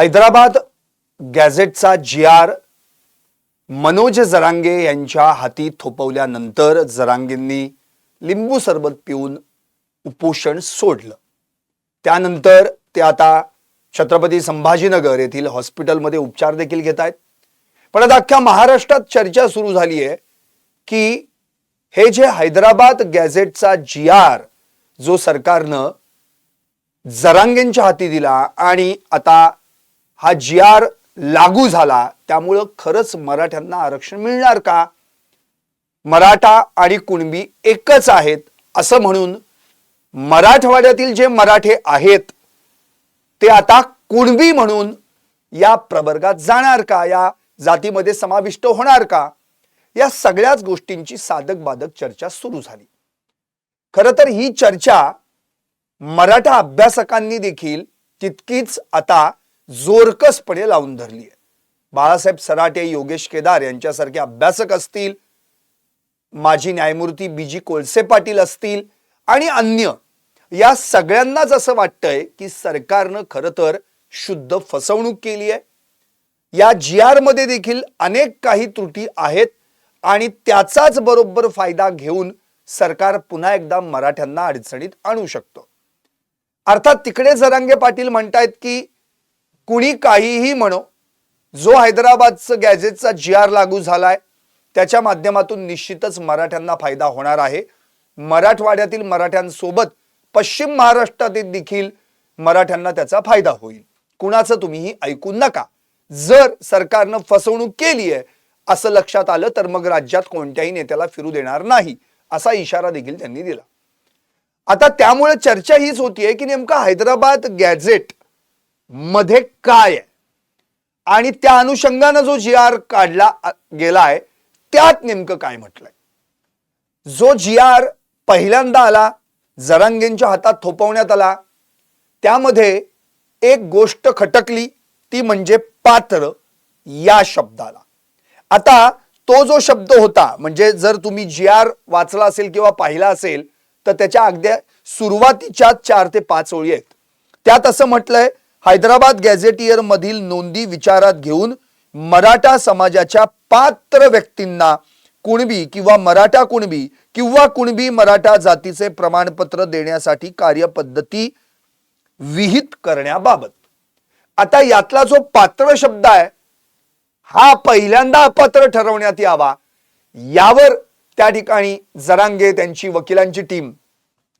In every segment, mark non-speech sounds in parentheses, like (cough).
हैदराबाद गॅझेटचा G R Manoj Jarange यांच्या हाती थोपवल्यानंतर जरांगेंनी लिंबू सरबत पिऊन उपोषण सोडलं. त्यानंतर ते आता छत्रपती संभाजीनगर येथील हॉस्पिटलमध्ये उपचार देखील घेत आहेत. पण आता अख्ख्या महाराष्ट्रात चर्चा सुरू झाली आहे की हे जे हैदराबाद गॅझेटचा जी आर जो सरकारनं जरांगेंच्या हाती दिला आणि आता हा जी आर लागू झाला त्यामुळं खरंच मराठ्यांना आरक्षण मिळणार का? मराठा आणि कुणबी एकच आहेत असं म्हणून मराठवाड्यातील जे मराठे आहेत ते आता कुणबी म्हणून या प्रवर्गात जाणार का? या जातीमध्ये समाविष्ट होणार का? या सगळ्याच गोष्टींची साधक बाधक चर्चा सुरू झाली. खरं तर ही चर्चा मराठा अभ्यासकांनी देखील तितकीच आता जोरकसपणे लावून धरली आहे. बाळासाहेब सराटे योगेश केदार यांच्यासारखे अभ्यासक असतील माजी न्यायमूर्ती बी जी कोळसे पाटील असतील आणि अन्य या सगळ्यांनाच असं वाटतंय की सरकारनं खरं तर शुद्ध फसवणूक केली आहे. या जी आरमध्ये देखील अनेक काही त्रुटी आहेत आणि त्याचाच बरोबर फायदा घेऊन सरकार पुन्हा एकदा मराठ्यांना अडचणीत आणू शकतो. अर्थात तिकडे जरांगे पाटील म्हणतायत की कुणी काहीही म्हणो जो हैदराबादचं गॅझेटचा जी आर लागू झालाय त्याच्या माध्यमातून निश्चितच मराठ्यांना फायदा होणार आहे. मराठवाड्यातील मराठ्यांसोबत पश्चिम महाराष्ट्रातील देखील मराठ्यांना त्याचा फायदा होईल. कुणाचं तुम्हीही ऐकू नका. जर सरकारनं फसवणूक केली आहे असं लक्षात आलं तर मग राज्यात कोणत्याही नेत्याला फिरू देणार नाही असा इशारा देखील त्यांनी दिला. आता त्यामुळे चर्चा हीच होतीये की नेमका हैदराबाद गॅझेट मध्ये काय आहे? आणि त्या अनुषंगानं जो जी आर काढला गेलाय त्यात नेमकं काय म्हटलंय? जो जी आर पहिल्यांदा आला जरांगेंच्या हातात थोपवण्यात आला त्यामध्ये एक गोष्ट खटकली ती म्हणजे पात्र या शब्दाला. आता तो जो शब्द होता म्हणजे जर तुम्ही जी आर वाचला असेल किंवा पाहिला असेल तर त्याच्या अगदी सुरुवातीच्या चार ते पाच ओळी आहेत. त्यात असं म्हटलंय हैदराबाद गॅझेटियर मधील नोंदी विचारात घेऊन मराठा समाजाच्या पात्र व्यक्तींना कुणबी किंवा मराठा कुणबी किंवा कुणबी मराठा जातीचे प्रमाणपत्र देण्यासाठी कार्यपद्धती विहित करण्याबाबत. आता यातला जो पात्र शब्द आहे हा पहिल्यांदा अपात्र ठरवण्यात यावा. यावर त्या ठिकाणी जरांगे त्यांची वकिलांची टीम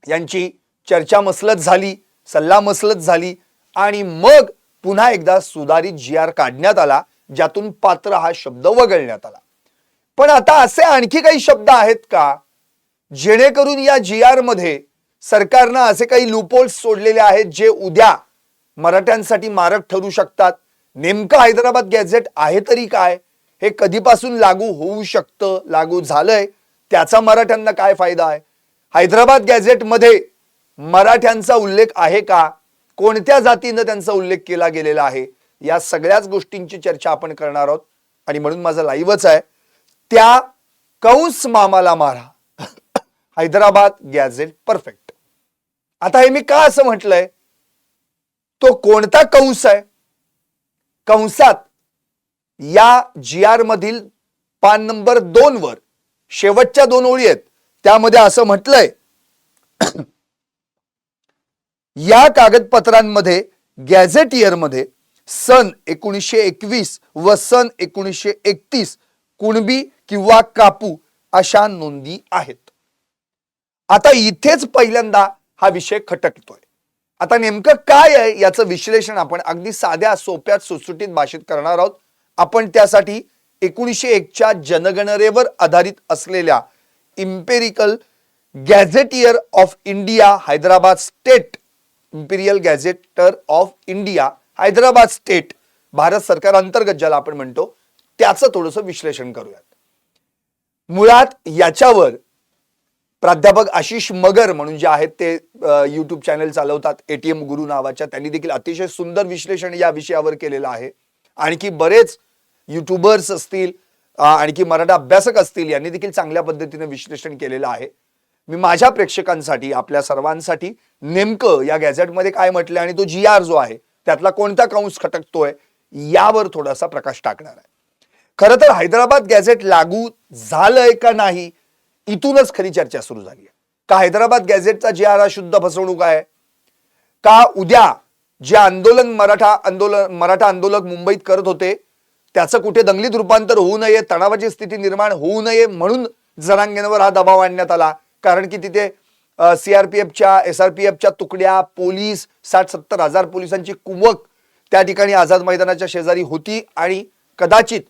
यांची चर्चा मसलत झाली सल्ला मसलत झाली. आणि मग पुन्हा एकदा सुधारित जी आर काढण्यात आला ज्यातून पात्र हा शब्द वगळण्यात आला. पण आता असे आणखी काही शब्द आहेत का? जेणेकरून या जी आरमध्ये सरकारनं असे काही लुपोल्स सोडलेले आहेत जे उद्या मराठ्यांसाठी मारक ठरू शकतात? नेमकं हैदराबाद गॅझेट आहे तरी काय? हे कधीपासून लागू होऊ शकतं लागू झालंय? त्याचा मराठ्यांना काय फायदा आहे? हैदराबाद गॅझेटमध्ये मराठ्यांचा उल्लेख आहे का? कोणत्या जातीनं त्यांचा उल्लेख केला गेलेला आहे या सगळ्याच गोष्टींची चर्चा आपण करणार आहोत. आणि म्हणून माझा लाईव्हच आहे. त्या कंस मामाला मारा. (coughs) Hyderabad gadget perfect. आता हे मी का असं म्हटलंय? तो कोणता कंस आहे? कंसात या जी आर मधील पान नंबर दोन वर शेवटच्या दोन ओळी आहेत. त्यामध्ये असं म्हटलंय या कागदपत्रांमध्ये गॅझेटमध्ये सन एकोणीसशे एकवीस व सन एकोणीसशे एकतीस कुणबी किंवा कापू अशा नोंदी आहेत. आता इथेच पहिल्यांदा हा विषय खटकतोय. आता नेमकं काय आहे याचं विश्लेषण आपण अगदी साध्या सोप्या सुटसुटीत भाषेत करणार आहोत. आपण त्यासाठी एकोणीसशे एकच्या जनगणनेवर आधारित असलेल्या imperial gazetteer of India Hyderabad state imperial gazetteer of India Hyderabad state Bharat सरकार अंतर्गत ज्याला आपण म्हणतो त्याचं थोडंसं विश्लेषण करूयात. मुळात याच्यावर प्राध्यापक आशिष मगर म्हणून जे आहेत ते यूट्यूब चॅनल चालवतात. एटीएम गुरु नावाच्या. त्यांनी देखील अतिशय सुंदर विश्लेषण या विषयावर केलेलं आहे. आणखी बरेच युट्यूबर्स असतील आणखी मराठा अभ्यासक असतील यांनी देखील चांगल्या पद्धतीने विश्लेषण केलेलं आहे. मी माझ्या प्रेक्षकांसाठी आपल्या सर्वांसाठी नेमकं या गॅझेटमध्ये काय म्हटलंय आणि तो जी आर जो आहे त्यातला कोणता कंस खटकतोय यावर थोडासा प्रकाश टाकणार आहे. खरं तर हैदराबाद गॅझेट लागू झालंय का नाही इथूनच खरी चर्चा सुरू झाली आहे. का हैदराबाद गॅझेटचा जी आर हा शुद्ध फसवणूक आहे का उद्या जे आंदोलन मराठा आंदोलन मराठा आंदोलक मुंबईत करत होते त्याचं कुठे दंगलीत रूपांतर होऊ नये तणावाची स्थिती निर्माण होऊ नये म्हणून जरांगेंवर हा दबाव आणण्यात आला कारण की तिथे सीआरपीएफच्या एस आर पी एफच्या तुकड्या पोलीस साठ सत्तर हजार पोलिसांची कुवक त्या ठिकाणी आझाद मैदानाच्या शेजारी होती आणि कदाचित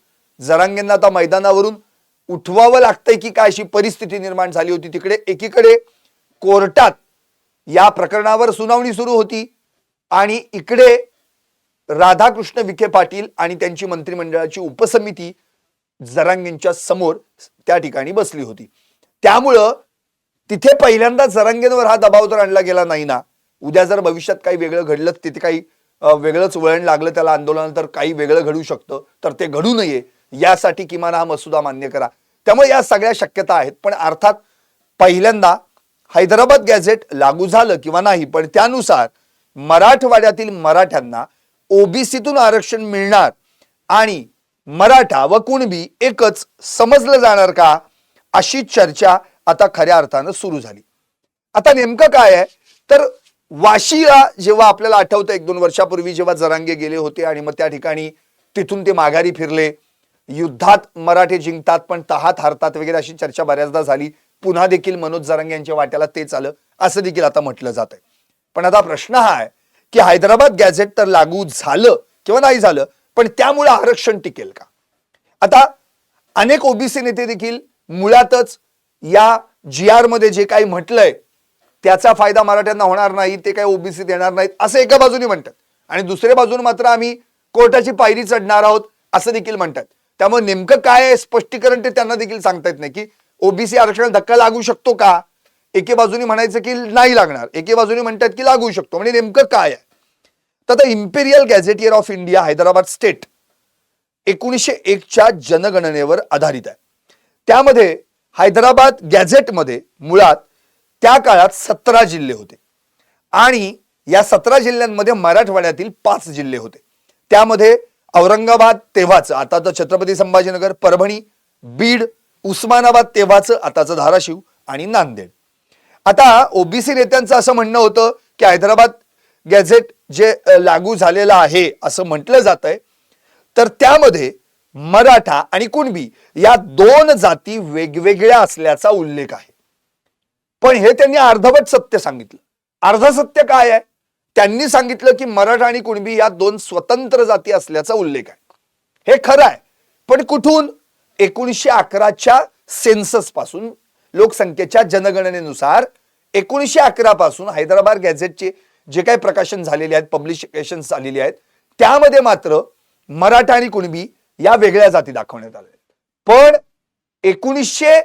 जरांगेंना आता मैदानावरून उठवावं लागतंय की काय अशी परिस्थिती निर्माण झाली होती तिकडे. एकीकडे कोर्टात या प्रकरणावर सुनावणी सुरू होती आणि इकडे राधाकृष्ण विखे पाटील आणि त्यांची मंत्रिमंडळाची उपसमिती जरांगेंच्या समोर त्या ठिकाणी बसली होती. त्यामुळं तिथे पहिल्यांदा जरांगेंवर हा दबाव जर आणला गेला नाही ना. उद्या जर भविष्यात काही वेगळं घडलं तिथे काही वेगळंच वळण लागलं त्याला आंदोलन तर काही वेगळं घडू शकतं तर ते घडू नये. यासाठी किमान हा मसुदा मान्य करा. त्यामुळे या सगळ्या शक्यता आहेत. पण अर्थात पहिल्यांदा हैदराबाद गॅझेट लागू झालं किंवा नाही पण त्यानुसार मराठवाड्यातील मराठ्यांना ओबीसीतून आरक्षण मिळणार आणि मराठा व कुणबी एकच समजलं जाणार का अशी चर्चा आता खऱ्या अर्थानं सुरू झाली. आता नेमकं काय आहे? तर वाशीला जेव्हा आपल्याला आठवतं एक दोन वर्षापूर्वी जेव्हा जरांगे गेले होते आणि मग त्या ठिकाणी तिथून ते माघारी फिरले. युद्धात मराठे जिंकतात पण तहात हारतात वगैरे अशी चर्चा बऱ्याचदा झाली. पुन्हा देखील मनोज जरांगे यांच्या वाट्याला तेच आलं. असं देखील आता म्हटलं जात आहे पण आता प्रश्न हा आहे की हैदराबाद गॅझेट तर लागू झालं किंवा नाही झालं पण त्यामुळे आरक्षण टिकेल का? आता अनेक ओबीसी नेते देखील मुळातच या जी आरमध्ये जे काही म्हटलंय त्याचा फायदा मराठ्यांना होणार नाही ते काही ओबीसी देणार नाहीत असं एका बाजूने म्हणतात. आणि दुसऱ्या बाजूने मात्र आम्ही कोर्टाची पायरी चढणार आहोत असं देखील म्हणतात. त्यामुळे नेमकं काय आहे स्पष्टीकरण ते त्यांना देखील सांगता येत नाही की ओबीसी आरक्षणाला धक्का लागू शकतो का? एके बाजूने म्हणायचं की नाही लागणार एके बाजूने म्हणतात की लागू शकतो. म्हणजे नेमकं काय आहे? तर आता imperial gazetteer of India Hyderabad state एकोणीसशे एकच्या जनगणनेवर आधारित आहे. त्यामध्ये हैदराबाद गॅझेटमध्ये मुळात त्या काळात सतरा जिल्हे होते. आणि या सतरा जिल्ह्यांमध्ये मराठवाड्यातील पाच जिल्हे होते. त्यामध्ये औरंगाबाद तेव्हाचं आताचं छत्रपती संभाजीनगर परभणी बीड उस्मानाबाद तेव्हाचं आताचं धाराशिव आणि नांदेड. आता ओबीसी नेत्यांचं असं म्हणणं होतं की हैदराबाद गॅझेट जे लागू झालेलं आहे असं म्हटलं जात आहे तर त्यामध्ये मराठा आणि कुणबी या दोन जाती वेगवेगळ्या असल्याचा उल्लेख आहे. पण हे त्यांनी अर्धवट सत्य सांगितलं. अर्ध सत्य काय आहे? त्यांनी सांगितलं की मराठा आणि कुणबी या दोन स्वतंत्र जाती असल्याचा उल्लेख आहे. हे खरं आहे. पण कुठून? एकोणीसशे अकराच्या सेन्ससपासून लोकसंख्येच्या जनगणनेनुसार एकोणीसशे अकरा पासून हैदराबाद गॅझेटचे जे काही प्रकाशन झालेले आहेत पब्लिशिकेशन झालेली आहेत त्यामध्ये मात्र मराठा आणि कुणबी या वेगळ्या जाती दाखवण्यात आल्या. पण एकोणीसशे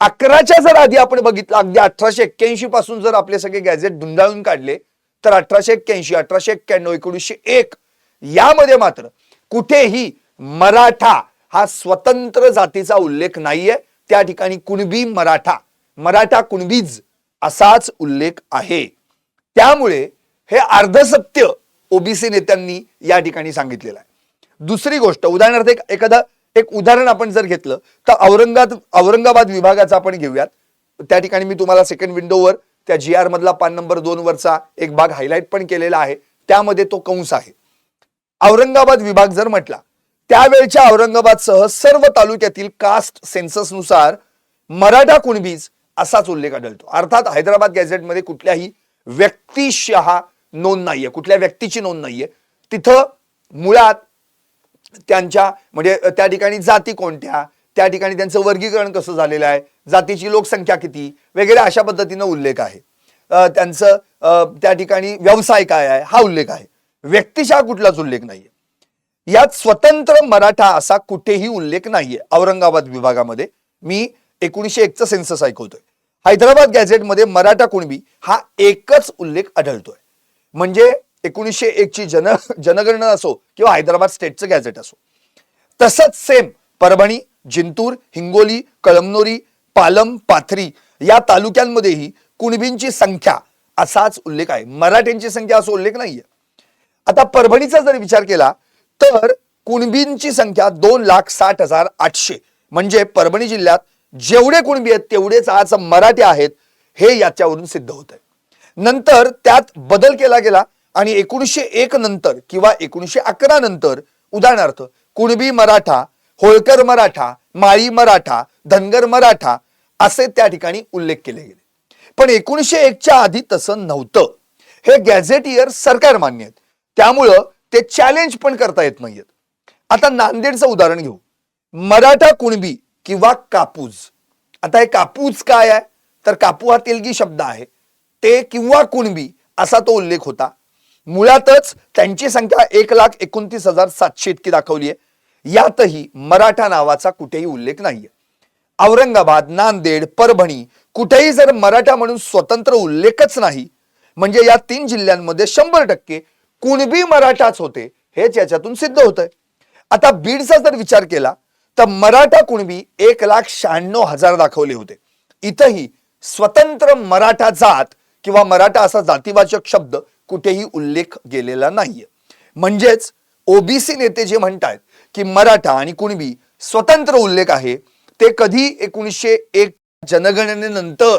अकराच्या जर आधी आपण बघितलं अगदी अठराशे एक्क्याऐंशी पासून जर आपले सगळे गॅझेट धुंडाळून काढले तर अठराशे एक्क्याऐंशी अठराशे एक्क्याण्णव एकोणीसशे एक यामध्ये मात्र कुठेही मराठा हा स्वतंत्र जातीचा उल्लेख नाहीये. त्या ठिकाणी कुणबी मराठा मराठा कुणबीज असाच उल्लेख आहे. त्यामुळे हे अर्धसत्य ओबीसी नेत्यांनी या ठिकाणी सांगितलेलं आहे. दुसरी गोष्ट उदाहरणार्थ एक एखादा एक उदाहरण आपण जर घेतलं तर औरंगाबाद औरंगाबाद विभागाचा आपण घेऊयात. त्या ठिकाणी मी तुम्हाला सेकंड विंडोवर त्या जी आर मधला पान नंबर दोन वरचा एक भाग हायलाईट पण केलेला आहे. त्यामध्ये तो कंस आहे. औरंगाबाद विभाग जर म्हटला त्यावेळच्या औरंगाबादसह सर्व तालुक्यातील कास्ट सेन्ससनुसार मराठा कुणबीज असाच उल्लेख आढळतो. अर्थात हैदराबाद गॅझेटमध्ये कुठल्याही व्यक्तिशहा नोंद नाहीये. कुठल्या व्यक्तीची नोंद नाहीये. तिथं मुळात त्यांच्या म्हणजे त्या ठिकाणी जाती कोणत्या? त्या ठिकाणी त्यांचं वर्गीकरण कसं झालेलं आहे? जातीची लोकसंख्या किती? वगैरे अशा पद्धतीनं उल्लेख आहे. त्यांचं त्या ठिकाणी व्यवसाय काय आहे? हा उल्लेख आहे. व्यक्तिशः कुठलाच उल्लेख नाहीये. यात स्वतंत्र मराठा असा कुठेही उल्लेख नाहीये औरंगाबाद विभागामध्ये. मी एकोणीशे एकचं सेन्सस ऐकवतोय. हैदराबाद गॅझेटमध्ये मराठा कुणबी हा एकच उल्लेख आढळतोय. म्हणजे एकोणीसशे एकची जन जनगणना असो किंवा हैदराबाद स्टेटचं गॅझेट असो. तसंच सेम परभणी जिंतूर हिंगोली कळमनोरी पालम पाथरी या तालुक्यांमध्येही कुणबींची संख्या असाच उल्लेख आहे. मराठ्यांची संख्या असा उल्लेख नाहीये. आता परभणीचा जर विचार केला तर कुणबींची संख्या दोन लाख साठ हजार आठशे. म्हणजे परभणी जिल्ह्यात जेवढे कुणबी आहेत तेवढेच आज मराठी आहेत हे याच्यावरून सिद्ध होत आहे नंतर त्यात बदल केला गेला आणि एकोणीसशे एक नंतर किंवा एकोणीसशे अकरा नंतर उदाहरणार्थ कुणबी मराठा होळकर मराठा माळी मराठा धनगर मराठा असे त्या ठिकाणी उल्लेख केले गेले. पण एकोणीसशे एकच्या आधी तसं नव्हतं. हे गॅझेट इयर सरकार मान्य आहेत. त्यामुळं ते चॅलेंज पण करता येत नाहीयेत. आता नांदेडचं उदाहरण घेऊ. मराठा कुणबी किंवा कापूस. आता हे कापूस काय आहे? तर कापू हा तेलगी शब्द आहे. ते किंवा कुणबी असा तो उल्लेख होता. मुळातच त्यांची संख्या एक लाख एकोणतीस हजार सातशे इतकी दाखवली आहे. यातही मराठा नावाचा कुठेही उल्लेख नाहीये. औरंगाबाद नांदेड परभणी कुठेही जर मराठा म्हणून स्वतंत्र उल्लेखच नाही म्हणजे या तीन जिल्ह्यांमध्ये शंभर टक्के कुणबी मराठाच होते हेच याच्यातून सिद्ध होत आहे आता बीडचा जर विचार केला तर मराठा कुणबी एक लाख शहाण्णव हजार दाखवले होते. इथंही स्वतंत्र मराठा जात किंवा मराठा असा जातीवाचक शब्द कुठेही उल्लेख गेलेला नाहीये. म्हणजेच ओबीसी नेते जे म्हणतायत की मराठा आणि कुणबी स्वतंत्र उल्लेख आहे ते कधी एकोणीसशे एक जनगणनेनंतर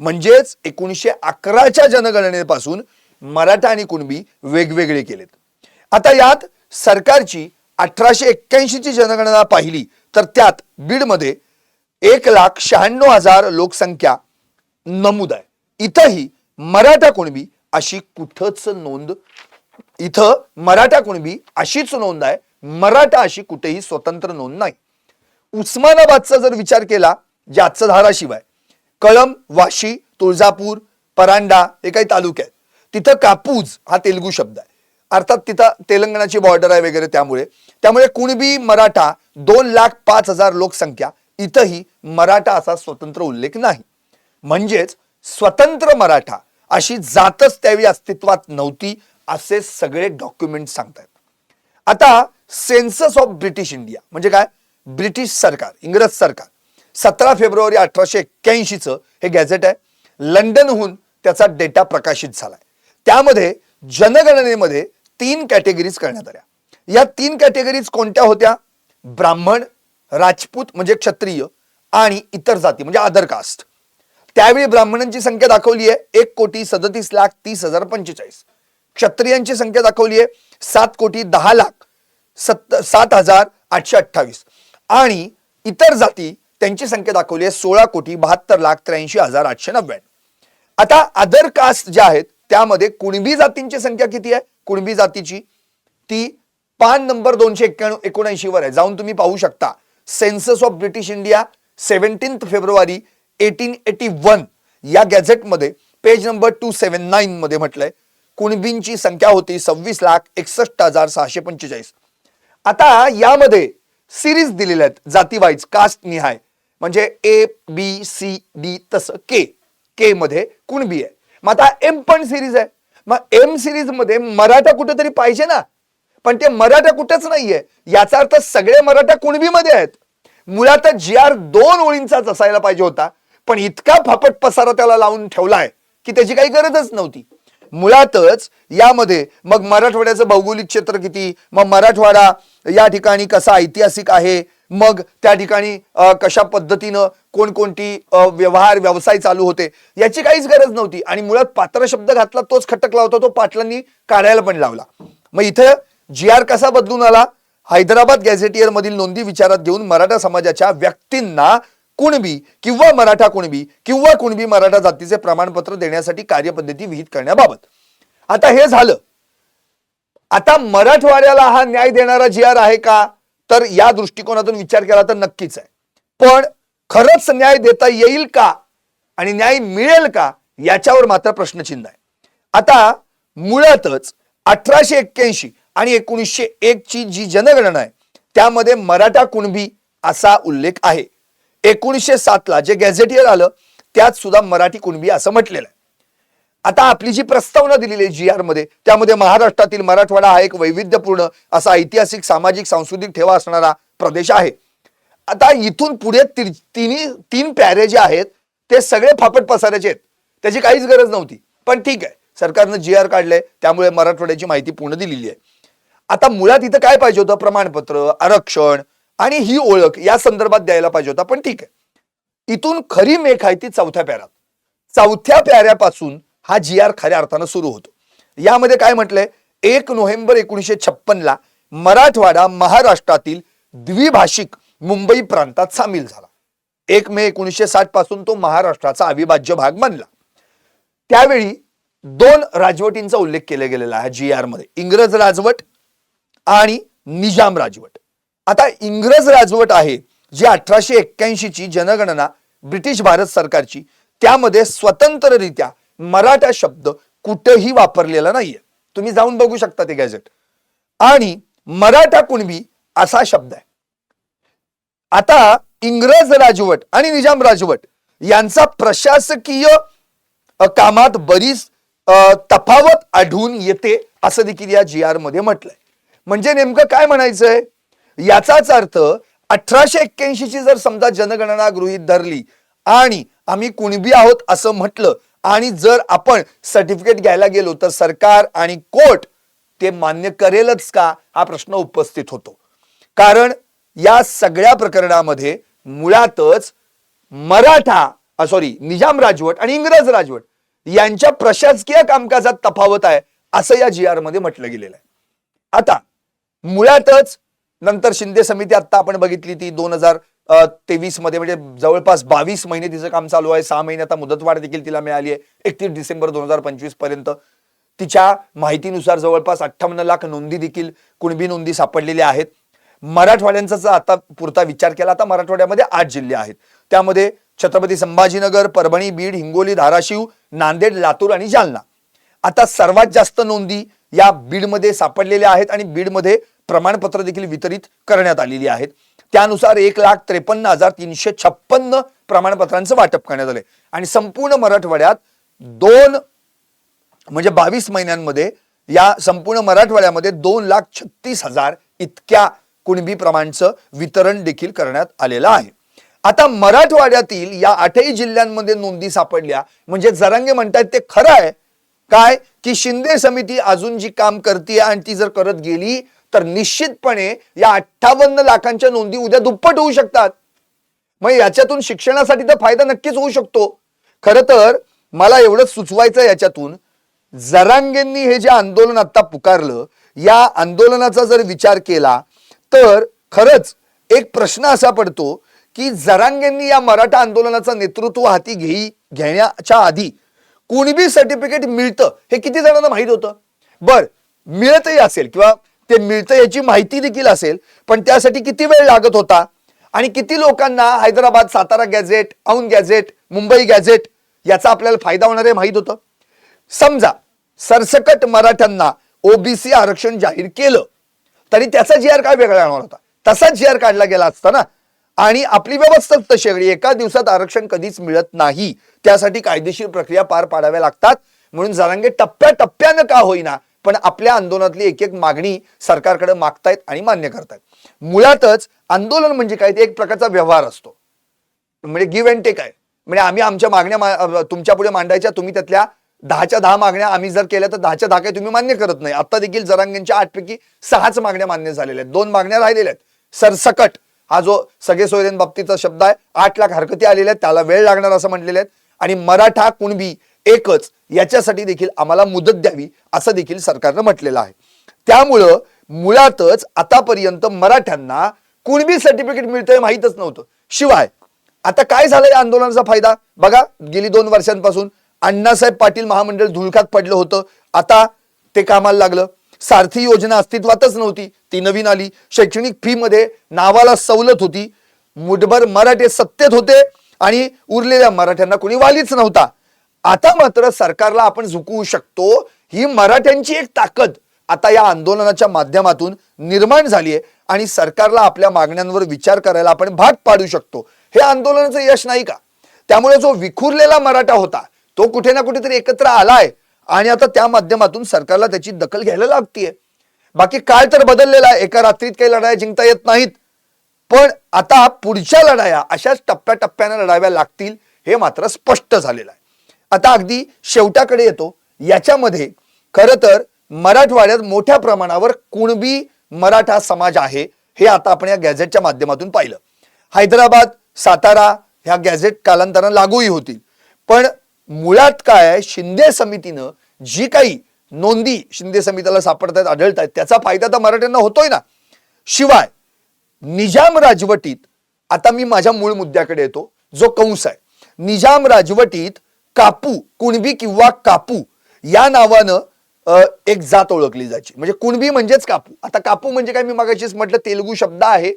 म्हणजेच एकोणीसशे अकराच्या जनगणनेपासून मराठा आणि कुणबी वेगवेगळे केलेत. आता यात सरकारची अठराशे एक्क्याऐंशीची जनगणना पाहिली तर त्यात बीडमध्ये एक लाख शहाण्णव हजार लोकसंख्या नमूद आहे. इथंही मराठा कुणबी अशी कुठंच नोंद इथं मराठा कुणबी अशीच नोंद आहे मराठा अशी कुठेही स्वतंत्र नोंद नाही. उस्मानाबादचा जर विचार केला जे आजचं धाराशिवाय कळम वाशी तुळजापूर परांडा हे काही तालुके आहेत. तिथं कापूज हा तेलगू शब्द आहे. अर्थात तिथं तेलंगणाची बॉर्डर आहे वगैरे त्यामुळे. त्यामुळे कुणबी मराठा दोन लाख पाच हजार लोकसंख्या इथंही मराठा असा स्वतंत्र उल्लेख नाही. म्हणजेच स्वतंत्र मराठा अशी जातच त्यावेळी अस्तित्वात नव्हती असे सगळे डॉक्युमेंट सांगतात आता सेन्सस ऑफ ब्रिटिश इंडिया म्हणजे काय? ब्रिटिश सरकार इंग्रज सरकार. सतरा फेब्रुवारी अठराशे एक्क्याऐंशीचं हे गॅझेट आहे. लंडनहून त्याचा डेटा प्रकाशित झालाय. त्यामध्ये जनगणनेमध्ये तीन कॅटेगरीज करण्यात आल्या. या तीन कॅटेगरीज कोणत्या होत्या? ब्राह्मण राजपूत म्हणजे क्षत्रिय आणि इतर जाती म्हणजे अदर कास्ट त्यावेळी ब्राह्मणांची संख्या दाखवली आहे. एक कोटी सदतीस लाख तीस हजार पंचेचाळीस. क्षत्रियांची संख्या दाखवली आहे. सात कोटी दहा लाख सत्त सात हजार आठशे अठ्ठावीस. आणि इतर जाती त्यांची संख्या दाखवली आहे. सोळा कोटी बहात्तर लाख त्र्याऐंशी हजार आठशे नव्याण्णव. आता अदर कास्ट ज्या आहेत त्यामध्ये कुणबी जातींची संख्या किती आहे? कुणबी जातीची. ती पान नंबर दोनशे एक्क्याण्णव एकोणऐंशी वर आहे. जाऊन तुम्ही पाहू शकता. Census of British India seventeenth February eighteen eighty one या गॅझेटमध्ये page number two seven nine मध्ये म्हटलंय कुणबींची संख्या होती सव्वीस लाख एकसष्ट हजार सहाशे पंचेचाळीस. आता यामध्ये सिरीज दिलेल्या आहेत जाती वाईज कास्ट निहाय. म्हणजे ए बी सी डी तसं के के मध्ये कुणबी आहे. मग आता एम पण सिरीज आहे. मग एम सिरीजमध्ये मराठा कुठेतरी पाहिजे ना? पण ते मराठा कुठेच नाहीये. याचा अर्थ सगळे मराठा कुणबीमध्ये आहेत. मुळात जी आर दोन ओळींचाच असायला पाहिजे होता. पण इतका फापट पसारा त्याला लावून ठेवलाय की त्याची काही गरजच नव्हती. मुळातच यामध्ये मग मराठवाड्याचं भौगोलिक क्षेत्र किती? मग मराठवाडा या ठिकाणी कसा ऐतिहासिक आहे? मग त्या ठिकाणी कशा पद्धतीनं कोणकोणती व्यवहार व्यवसाय चालू होते? याची काहीच गरज नव्हती. आणि मुळात पात्र शब्द घातला तोच खटकला होता तो पाटलांनी काढायला पण लावला. मग इथं जी आर कसा बदलून आला? हैदराबाद गॅझेटियर मधील नोंदी विचारात घेऊन मराठा समाजाच्या व्यक्तींना कुणबी किंवा मराठा कुणबी किंवा कुणबी मराठा जातीचे प्रमाणपत्र देण्यासाठी कार्यपद्धती विहित करण्याबाबत. आता हे झालं. आता मराठवाड्याला हा न्याय देणारा जी आर आहे का? तर या दृष्टिकोनातून विचार केला तर नक्कीच आहे. पण खरंच न्याय देता येईल का? आणि न्याय मिळेल का? याच्यावर मात्र प्रश्नचिन्ह आहे. आता मुळातच अठराशे एक्क्याऐंशी आणि एकोणीसशे एक ची जी जनगणना आहे त्यामध्ये मराठा कुणबी असा उल्लेख आहे. एकोणीसशे सातला जे गॅझेटियर आलं त्यात सुद्धा मराठी कुणबी असं म्हटलेलं आहे. आता आपली जी प्रस्तावना दिलेली आहे जी आरमध्ये त्यामध्ये महाराष्ट्रातील मराठवाडा हा एक वैविध्यपूर्ण असा ऐतिहासिक सामाजिक सांस्कृतिक ठेवा असणारा प्रदेश आहे. आता इथून पुढे तिन्ही तीन पॅरे जे आहेत ते सगळे फापट पसारायचे आहेत. त्याची काहीच गरज नव्हती. पण ठीक आहे सरकारनं जी आर काढलंय त्यामुळे मराठवाड्याची माहिती पूर्ण दिलेली आहे. आता मुळात इथं काय पाहिजे होतं? प्रमाणपत्र आरक्षण आणि ही ओळख या संदर्भात द्यायला पाहिजे होता. पण ठीक आहे. इथून खरी मेख आहे ती चौथ्या पॅरात चौथ्या प्याऱ्यापासून हा जी आर खऱ्या अर्थानं सुरू होतो. यामध्ये काय म्हटलंय? एक नोव्हेंबर एकोणीसशे छप्पनला मराठवाडा महाराष्ट्रातील द्विभाषिक मुंबई प्रांतात सामील झाला. एक मे एकोणीसशे साठपासून तो महाराष्ट्राचा अविभाज्य भाग बनला. त्यावेळी दोन राजवटींचा उल्लेख केला गेलेला आहे जी आरमध्ये. इंग्रज राजवट आणि निजाम राजवट. आता इंग्रज राजवट आहे जी अठराशे एक्क्याऐंशीची जनगणना ब्रिटिश भारत सरकारची त्यामध्ये स्वतंत्ररित्या मराठा शब्द कुठेही वापरलेला नाहीये. तुम्ही जाऊन बघू शकता ते गॅझेट. आणि मराठा कुणबी असा शब्द आहे. आता इंग्रज राजवट आणि निजाम राजवट यांचा प्रशासकीय कामात बरीच तफावत आढळून येते असं देखील या जी आरमध्ये म्हटलंय. म्हणजे नेमकं काय म्हणायचंय? याचाच अर्थ अठराशे एक्क्याऐंशी ची जर समजा जनगणना गृहीत धरली आणि आम्ही कुणबी आहोत असं म्हटलं आणि जर आपण सर्टिफिकेट घ्यायला गेलो तर सरकार आणि कोर्ट ते मान्य करेलच का? हा प्रश्न उपस्थित होतो. कारण या सगळ्या प्रकरणामध्ये मुळातच मराठा सॉरी निजाम राजवट आणि इंग्रज राजवट यांच्या प्रशासकीय कामकाजात तफावत आहे असं या जी आरमध्ये म्हटलं गेलेलं आहे. आता मुळातच नंतर शिंदे समिती आता आपण बघितली ती दोन हजार तेवीसमध्ये म्हणजे जवळपास बावीस महिने तिचं काम चालू आहे. सहा महिने आता मुदतवाढ देखील तिला मिळाली आहे. एकतीस डिसेंबर दोन हजार पंचवीसपर्यंत. तिच्या माहितीनुसार जवळपास अठ्ठावन्न लाख नोंदी देखील कुणबी नोंदी सापडलेल्या आहेत. मराठवाड्यांचा जर आता पुरता विचार केला आता मराठवाड्यामध्ये आठ जिल्हे आहेत. त्यामध्ये छत्रपती संभाजीनगर परभणी बीड हिंगोली धाराशिव नांदेड लातूर आणि जालना. आता सर्वात जास्त नोंदी या बीडमध्ये सापडलेल्या आहेत आणि बीडमध्ये प्रमाणपत्र देखील वितरित करण्यात आलेली आहेत. त्यानुसार एक लाख त्रेपन्न हजार तीनशे छप्पन्न प्रमाणपत्रांचं वाटप करण्यात आलंय. आणि संपूर्ण मराठवाड्यात दोन म्हणजे बावीस महिन्यांमध्ये या संपूर्ण मराठवाड्यामध्ये दोन लाख छत्तीस हजार इतक्या कुणबी प्रमाणचं वितरण देखील करण्यात आलेलं आहे. आता मराठवाड्यातील या आठही जिल्ह्यांमध्ये नोंदी सापडल्या म्हणजे जरांगे म्हणतात ते खरं आहे काय? की शिंदे समिती अजून जी काम करते आणि ती जर करत गेली तर निश्चितपणे या अठ्ठावन्न लाखांच्या नोंदी उद्या दुप्पट होऊ शकतात. मग याच्यातून शिक्षणासाठी तर फायदा नक्कीच होऊ शकतो. खरं तर मला एवढंच सुचवायचं याच्यातून जरांगेंनी हे जे आंदोलन आता पुकारलं या आंदोलनाचा जर विचार केला तर खरंच एक प्रश्न असा पडतो की जरांगेंनी या मराठा आंदोलनाचं नेतृत्व हाती घेई घेण्याच्या आधी कुणबी सर्टिफिकेट मिळतं हे किती जणांना माहीत होतं? बर मिळतही असेल किंवा ते मिळतं याची माहिती देखील असेल पण त्यासाठी किती वेळ लागत होता? आणि किती लोकांना Hyderabad Satara gazette Aundh gazette Mumbai gazette याचा आपल्याला फायदा होणार आहे माहीत होतं? समजा सरसकट मराठ्यांना ओबीसी आरक्षण जाहीर केलं तरी त्याचा जी आर काय वेगळा येणार होता? तसाच जी आर काढला गेला असता ना? आणि आपली व्यवस्था तशी वेगळी एका दिवसात आरक्षण कधीच मिळत नाही. त्यासाठी कायदेशीर प्रक्रिया पार पाडाव्या लागतात. म्हणून जरांगे टप्प्या टप्प्यानं का होईना पण आपल्या आंदोलनातली एक एक मागणी सरकारकडे मागतायत आणि मान्य करतायत. मुळातच आंदोलन म्हणजे काय? ते एक प्रकारचा व्यवहार असतो. म्हणजे गिव्ह अँड टेक आहे. म्हणजे आम्ही आमच्या मागण्या तुमच्यापुढे मांडायच्या तुम्ही त्यातल्या दहाच्या दहा मागण्या आम्ही जर केल्या तर दहाच्या दहा काही तुम्ही मान्य करत नाही. आता देखील जरांगेंच्या आठपैकी सहाच मागण्या मान्य झालेल्या आहेत. दोन मागण्या राहिलेल्या आहेत. सरसकट. हा जो सगळे सोयरेन बाबतीचा शब्द आहे आठ लाख हरकती आलेल्या आहेत त्याला वेळ लागणार असं म्हटलेले आहेत. आणि मराठा कुणबी एकच याच्यासाठी देखील आम्हाला मुदत द्यावी असं देखील सरकारनं म्हटलेलं आहे. त्यामुळं मुळातच आतापर्यंत मराठ्यांना कुणबी सर्टिफिकेट मिळतंय माहीतच नव्हतं. शिवाय आता काय झालं या आंदोलनाचा फायदा? बघा गेली दोन वर्षांपासून अण्णासाहेब पाटील महामंडळ धुळकात पडलं होतं. आता ते कामाला लागलं. सारथी योजना अस्तित्वातच नव्हती. ती नवीन आली. शैक्षणिक फी मध्ये नावाला सवलत होती. मुठभर मराठे सत्तेत होते आणि उरलेल्या मराठ्यांना कोणी वालीच नव्हता. आता मात्र सरकारला आपण झुकवू शकतो ही मराठ्यांची एक ताकद. आता या आंदोलनाच्या माध्यमातून निर्माण झाली आहे आणि सरकारला आपल्या मागण्यांवर विचार करायला आपण भाग पाडू शकतो. हे आंदोलनाचं यश नाही का? त्यामुळे जो विखुरलेला मराठा होता तो कुठे ना कुठेतरी एकत्र आलाय. आणि आता त्या माध्यमातून सरकारला त्याची दखल घ्यायला लागतीये. बाकी काळ तर बदललेला आहे. एका रात्रीत काही लढाया जिंकता येत नाहीत. पण आता पुढच्या लढाया अशाच टप्प्याटप्प्यानं लढाव्या लागतील हे मात्र स्पष्ट झालेलं आहे. आता अगदी शेवटाकडे येतो. याच्यामध्ये खरं तर मराठवाड्यात मोठ्या प्रमाणावर कुणबी मराठा समाज आहे हे आता आपण या गॅझेटच्या माध्यमातून पाहिलं. हैदराबाद सातारा ह्या गॅझेट कालांतरानं लागूही होतील. पण मुळात काय आहे, शिंदे समितीनं जी काही नोंदी शिंदे समितीला सापडत आहेत आढळत आहेत त्याचा फायदा तर मराठ्यांना होतोय ना. शिवाय निजाम राजवटीत आता मी माझ्या मूळ मुद्द्याकडे येतो जो कंस आहे. निजाम राजवटीत कापू कुणबी किंवा कापू या नावानं एक जात ओळखली जायची. म्हणजे कुणबी म्हणजेच कापू. आता कापू म्हणजे काय? मी मागाशीच म्हटलं तेलुगू शब्द आहे.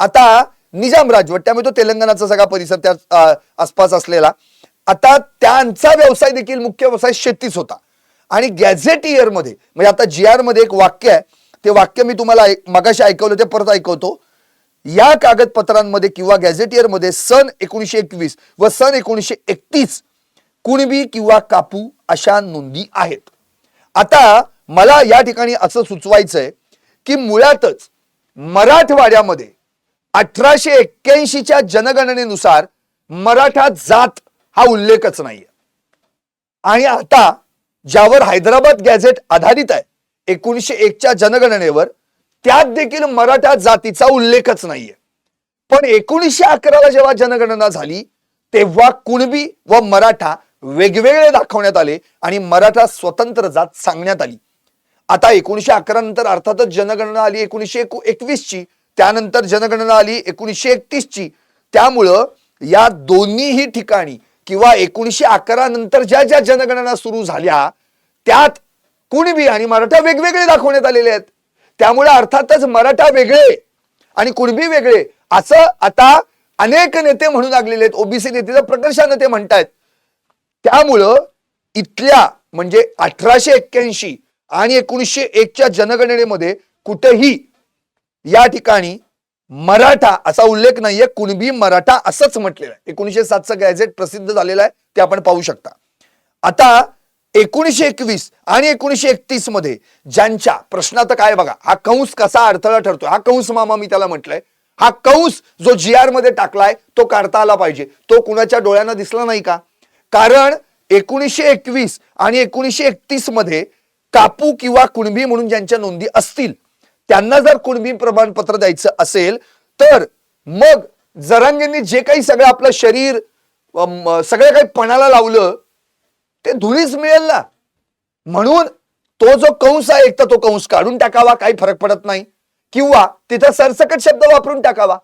आता निजाम राजवट त्यामुळे तो तेलंगणाचा सगळा परिसर त्या आसपास असलेला. आता त्यांचा व्यवसाय देखील मुख्य व्यवसाय शेतीच होता. आणि गॅझेट इयरमध्ये म्हणजे आता जी आरमध्ये एक वाक्य आहे ते वाक्य मी तुम्हाला मगाशी ऐकवलं ते परत ऐकवतो. या कागदपत्रांमध्ये किंवा गॅझेटियरमध्ये सन एकोणीशे एकवीस व सन एकोणीसशे एकतीस कुणबी किंवा कापू अशा नोंदी आहेत. आता मला या ठिकाणी असं सुचवायचंय की मुळातच मराठवाड्यामध्ये अठराशे एक्क्याऐंशीच्या जनगणनेनुसार मराठा जात हा उल्लेखच नाहीये. आणि आता ज्यावर हैदराबाद गॅझेट आधारित आहे एकोणीशे एकच्या जनगणनेवर त्यात देखील मराठा जातीचा उल्लेखच नाहीये. पण एकोणीशे अकराला जेव्हा जनगणना झाली तेव्हा कुणबी व मराठा वेगवेगळे दाखवण्यात आले आणि मराठा स्वतंत्र जात सांगण्यात आली. आता एकोणीशे अकरा नंतर अर्थातच जनगणना आली एकोणीशे एकवीस ची त्यानंतर जनगणना आली एकोणीशे एकतीस ची. त्यामुळं या दोन्हीही ठिकाणी किंवा एकोणीशे अकरा नंतर ज्या ज्या जनगणना सुरू झाल्या त्यात कुणबी आणि मराठा वेगवेगळे दाखवण्यात आलेले आहेत. त्यामुळे अर्थातच मराठा वेगळे आणि कुणबी वेगळे असं आता अनेक नेते म्हणू लागलेले आहेत. ओबीसी नेते प्रकर्षानं ते म्हणतायत. त्यामुळं इथल्या म्हणजे अठराशे एक्क्याऐंशी आणि एकोणीसशे एकच्या जनगणनेमध्ये कुठेही या ठिकाणी मराठा असा उल्लेख नाहीये. कुणबी मराठा असंच म्हटलेलं आहे. एकोणीशे सातचं गॅझेट प्रसिद्ध झालेलं आहे ते आपण पाहू शकता. आता एकोणीशे एकवीस आणि एकोणीशे एकतीसमध्ये ज्यांच्या प्रश्नात काय बघा हा कंस कसा अडथळा ठरतो हा कंस मामा मी त्याला म्हटलंय. हा कंस जो जी आरमध्ये टाकलाय तो काढता आला पाहिजे. तो कुणाच्या डोळ्यांना दिसला नाही का? कारण एकोणीसशे एकवीस आणि एकोणीसशे एकतीसमध्ये कापू किंवा कुणबी म्हणून ज्यांच्या नोंदी असतील त्यांना जर कुणबी प्रमाणपत्र द्यायचं असेल तर मग जरांगेंनी जे काही सगळं आपलं शरीर सगळं काही पणाला लावलं ते धुळीच मिळेल ना. म्हणून तो जो कंस आहे एक तर तो कंस काढून टाकावा काही फरक पडत नाही. किंवा तिथं सरसकट शब्द वापरून टाकावा.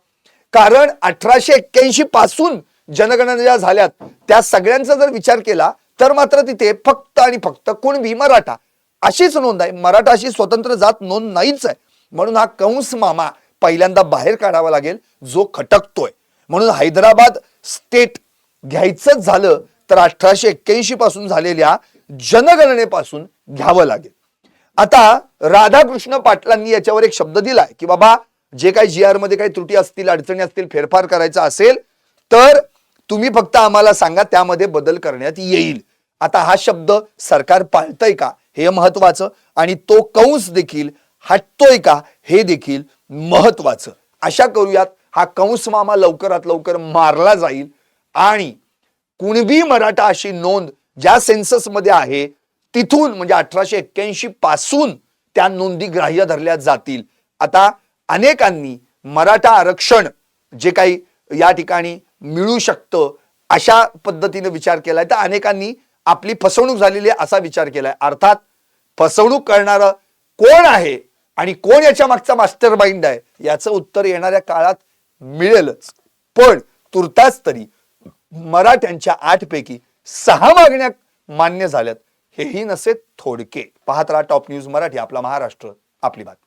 कारण अठराशे एक्क्याऐंशी पासून जनगणना ज्या झाल्यात त्या सगळ्यांचा जर विचार केला तर मात्र तिथे फक्त आणि फक्त कुणबी मराठा अशीच नोंद आहे. मराठा अशी स्वतंत्र जात नोंद नाहीच आहे. म्हणून हा कंस मामा पहिल्यांदा बाहेर काढावा लागेल जो खटकतोय. म्हणून हैदराबाद स्टेट घ्यायचंच झालं तर अठराशे एक्क्याऐंशी पासून झालेल्या जनगणनेपासून घ्यावं लागेल. आता राधाकृष्ण पाटलांनी याच्यावर एक शब्द दिलाय की बाबा जे काही जी आरमध्ये काही त्रुटी असतील अडचणी असतील फेरफार करायचा असेल तर तुम्ही फक्त आम्हाला सांगा त्यामध्ये बदल करण्यात येईल. आता हा शब्द सरकार पाळतंय का? हे महत्वाचं. आणि तो कंस देखील हटतोय का? हे देखील महत्वाचं. अशा करूयात हा कंस मामा लवकरात लवकर मारला जाईल. आणि कुणबी मराठा अशी नोंद ज्या सेन्ससमध्ये आहे तिथून म्हणजे अठराशे एक्क्याऐंशी पासून त्या नोंदी ग्राह्य धरल्या जातील. आता अनेकांनी मराठा आरक्षण जे काही या ठिकाणी मिळू शकतं अशा पद्धतीने विचार केलाय. तर अनेकांनी आपली फसवणूक झालेली आहे असा विचार केलाय. अर्थात फसवणूक करणारं कोण आहे? आणि कोण याच्या मागचा मास्टर माइंड आहे? याचं उत्तर येणाऱ्या काळात मिळेलच. पण तुर्तास तरी मराठ्यांच्या आठ पैकी सहा मागण्या मान्य झाल्यात. हेही नसे थोडके. पाहत राहा टॉप न्यूज मराठी आपला महाराष्ट्र आपली बातमी.